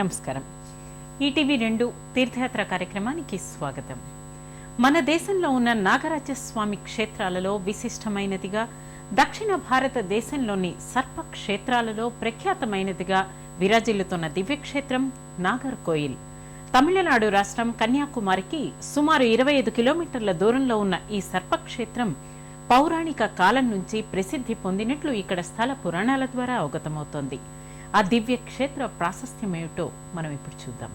నమస్కారం. ఈటీవీ రెండు తీర్థయాత్ర కార్యక్రమానికి స్వాగతం. మన దేశంలో ఉన్న నాగరాజస్వామి క్షేత్రాలలో విశిష్టమైనదిగా దక్షిణ భారతదేశంలోని సర్ప క్షేత్రాలలో ప్రఖ్యాతమైనదిగా విరాజిల్లుతున్న దివ్యక్షేత్రం నాగర్కోయిల్. తమిళనాడు రాష్ట్రం కన్యాకుమారికి సుమారు ఇరవై ఐదు కిలోమీటర్ల దూరంలో ఉన్న ఈ సర్పక్షేత్రం పౌరాణిక కాలం నుంచి ప్రసిద్ధి పొందినట్లు ఇక్కడ స్థల పురాణాల ద్వారా అవగతమవుతోంది. ఆ దివ్య క్షేత్ర ప్రాశస్త్యమేమిటో మనం ఇప్పుడు చూద్దాం.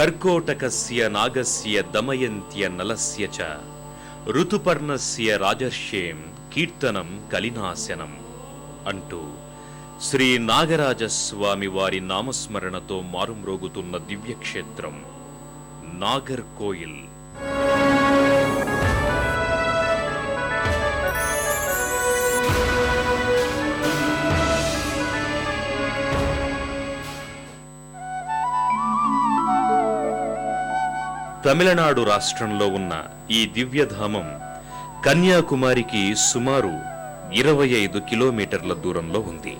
కర్కోటకస్య నాగస్య దమయంత్య నలస్య చ ఋతుపర్ణస్య రాజర్షేం కీర్తనం కలినాశనం అంటూ శ్రీ నాగరాజస్వామి వారి నామస్మరణతో మారుమ్రోగుతున్న దివ్యక్షేత్రం నాగర్ తమిళనాడు రాష్ట్రంలో ఉన్న ఈ దివ్యధామం కన్యాకుమారికి సుమారు ఇరవై ఐదు కిలోమీటర్ల దూరంలో ఉంది.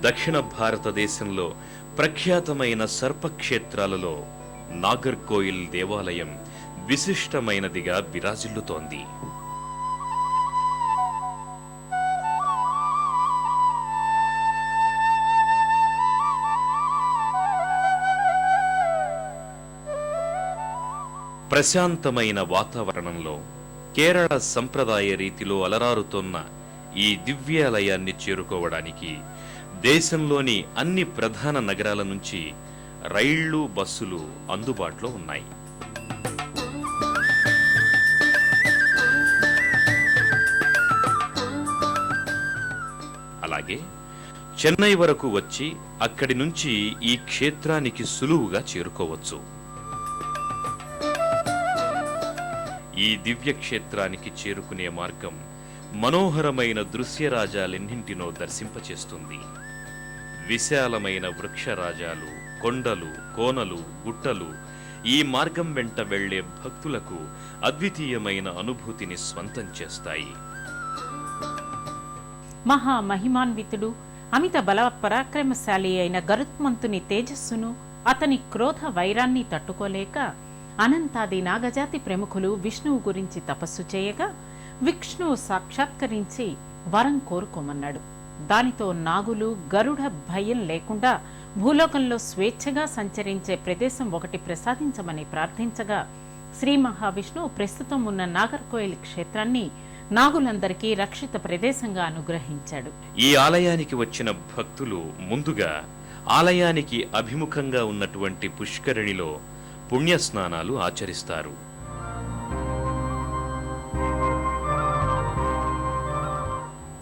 దక్షిణ భారతదేశంలో ప్రఖ్యాతమైన సర్పక్షేత్రాలలో నాగర్కోయిల్ దేవాలయం విశిష్టమైనదిగా విరాజిల్లుతోంది. ప్రశాంతమైన వాతావరణంలో కేరళ సంప్రదాయ రీతిలో అలరారుతున్న ఈ దివ్యాలయాన్ని చేరుకోవడానికి దేశంలోని అన్ని ప్రధాన నగరాల నుంచి రైళ్ళు బస్సులు అందుబాటులో ఉన్నాయి. అలాగే చెన్నై వరకు వచ్చి అక్కడి నుంచి ఈ క్షేత్రానికి సులువుగా చేరుకోవచ్చు. ఈ దివ్యక్షేత్రానికి చేరుకునే మార్గం మనోహరమైన దృశ్యరాజాలెన్నింటినో దర్శింపచేస్తుంది. విశాలమైన వృక్షరాజాలు కొండలు కోనలు గుట్టలు ఈ మార్గం వెంట వెళ్ళే భక్తులకు అద్వితీయమైన అనుభూతిని స్వంతం చేస్తాయి. మహా మహిమాన్వితుడు అమిత బల పరాక్రమశాలి అయిన గరుత్మంతుని తేజస్సును అతని క్రోధ వైరాన్ని తట్టుకోలేక అనంతాది నాగజాతి ప్రముఖులు విష్ణువు గురించి తపస్సు చేయగా విష్ణువు సాక్షాత్కరించి వరం కోరుకోమన్నాడు. దానితో నాగులు గరుడ భయం లేకుండా భూలోకంలో స్వేచ్ఛగా సంచరించే ప్రదేశం ఒకటి ప్రసాదించమని ప్రార్థించగా శ్రీ మహావిష్ణువు ప్రస్తుతం ఉన్న నాగర్కోయిల్ క్షేత్రాన్ని నాగులందరికీ రక్షిత ప్రదేశంగా అనుగ్రహించాడు. ఈ ఆలయానికి వచ్చిన భక్తులు ముందుగా ఆలయానికి అభిముఖంగా ఉన్నటువంటి పుష్కరిణిలో పుణ్యస్నానాలు ఆచరిస్తారు.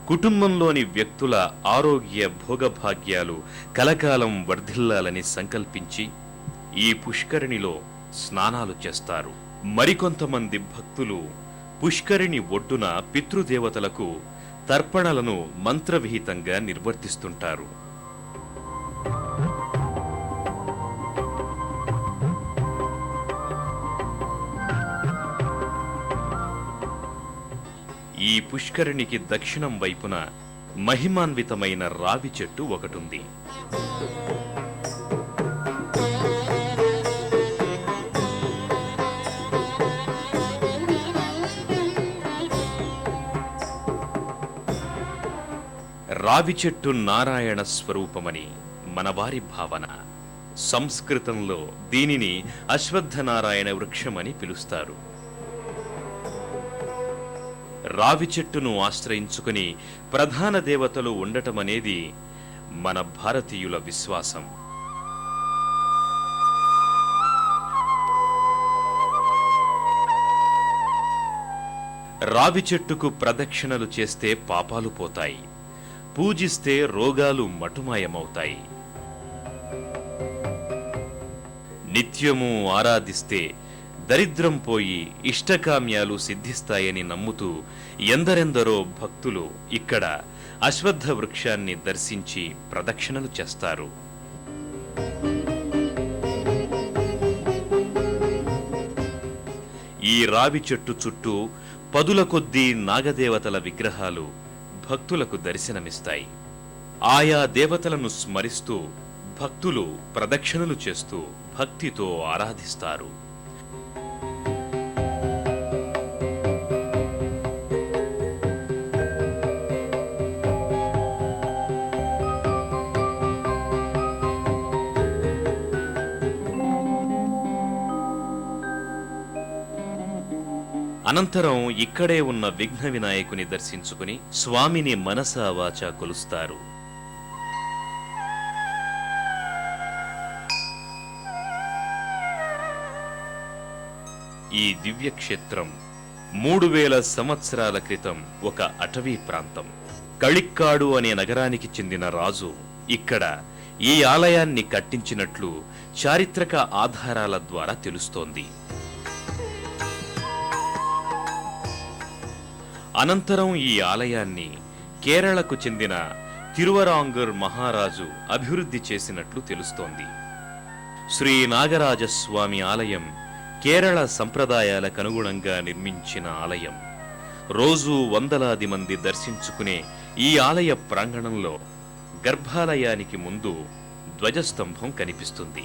కుటుంబంలోని వ్యక్తుల ఆరోగ్య భోగభాగ్యాలు కలకాలం వర్ధిల్లాలని సంకల్పించి ఈ పుష్కరిణిలో స్నానాలు చేస్తారు. మరికొంతమంది భక్తులు పుష్కరిణి ఒడ్డున పితృదేవతలకు తర్పణలను మంత్రవిహితంగా నిర్వర్తిస్తుంటారు. ఈ పుష్కరిణికి దక్షిణం వైపున మహిమాన్వితమైన రావి చెట్టు ఒకటుంది. రావి చెట్టు నారాయణ స్వరూపమని మనవారి భావన. సంస్కృతంలో దీనిని అశ్వత్థనారాయణ వృక్షమని పిలుస్తారు. రావి చెట్టును ఆశ్రయించుకుని ప్రధాన దేవతలు ఉండటమనేది మన భారతీయుల విశ్వాసం. రావి చెట్టుకు ప్రదక్షిణలు చేస్తే పాపాలు పోతాయి. పూజిస్తే రోగాలు మటుమాయమవుతాయి. నిత్యము ఆరాధిస్తే దరిద్రం పోయి ఇష్టకామ్యాలు సిద్ధిస్తాయని నమ్ముతూ ఎందరెందరో భక్తులు ఇక్కడ అశ్వత్థ వృక్షాన్ని దర్శించి ప్రదక్షిణలు చేస్తారు. ఈ రావి చెట్టు చుట్టూ పదుల కొద్దీ నాగదేవతల విగ్రహాలు భక్తులకు దర్శనమిస్తాయి. ఆయా దేవతలను స్మరిస్తూ భక్తులు ప్రదక్షిణలు చేస్తూ భక్తితో ఆరాధిస్తారు. అనంతరం ఇక్కడే ఉన్న విఘ్న వినాయకుని దర్శించుకుని స్వామిని మనసా వాచా కొలుస్తారు. ఈ దివ్యక్షేత్రం మూడు వేల సంవత్సరాల క్రితం ఒక అటవీ ప్రాంతం. కళిక్కాడు అనే నగరానికి చెందిన రాజు ఇక్కడ ఈ ఆలయాన్ని కట్టించినట్లు చారిత్రక ఆధారాల ద్వారా తెలుస్తోంది. అనంతరం ఈ ఆలయాన్ని కేరళకు చెందిన తిరువరాంగర్ మహారాజు అభివృద్ధి చేసినట్లు తెలుస్తోంది. శ్రీ నాగరాజస్వామి ఆలయం కేరళ సంప్రదాయాలకు అనుగుణంగా నిర్మించిన ఆలయం. రోజూ వందలాది మంది దర్శించుకునే ఈ ఆలయ ప్రాంగణంలో గర్భాలయానికి ముందు ధ్వజస్తంభం కనిపిస్తుంది.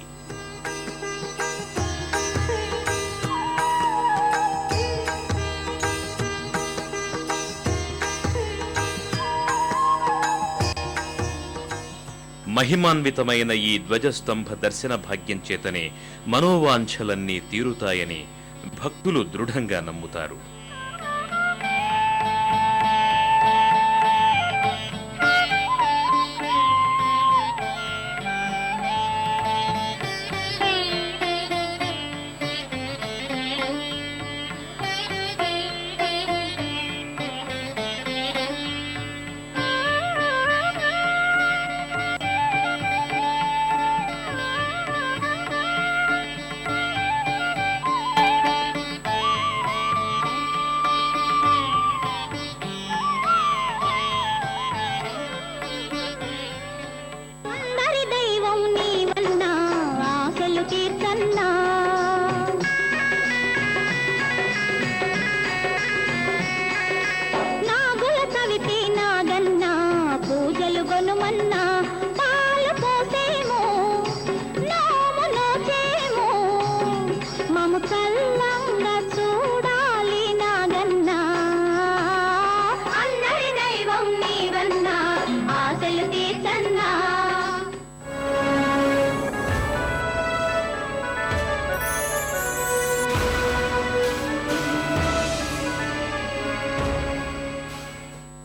మహిమాన్వితమైన ఈ ధ్వజస్తంభ దర్శన భాగ్యం చేతనే మనోవాంఛలన్నీ తీరుతాయని భక్తులు దృఢంగా నమ్ముతారు.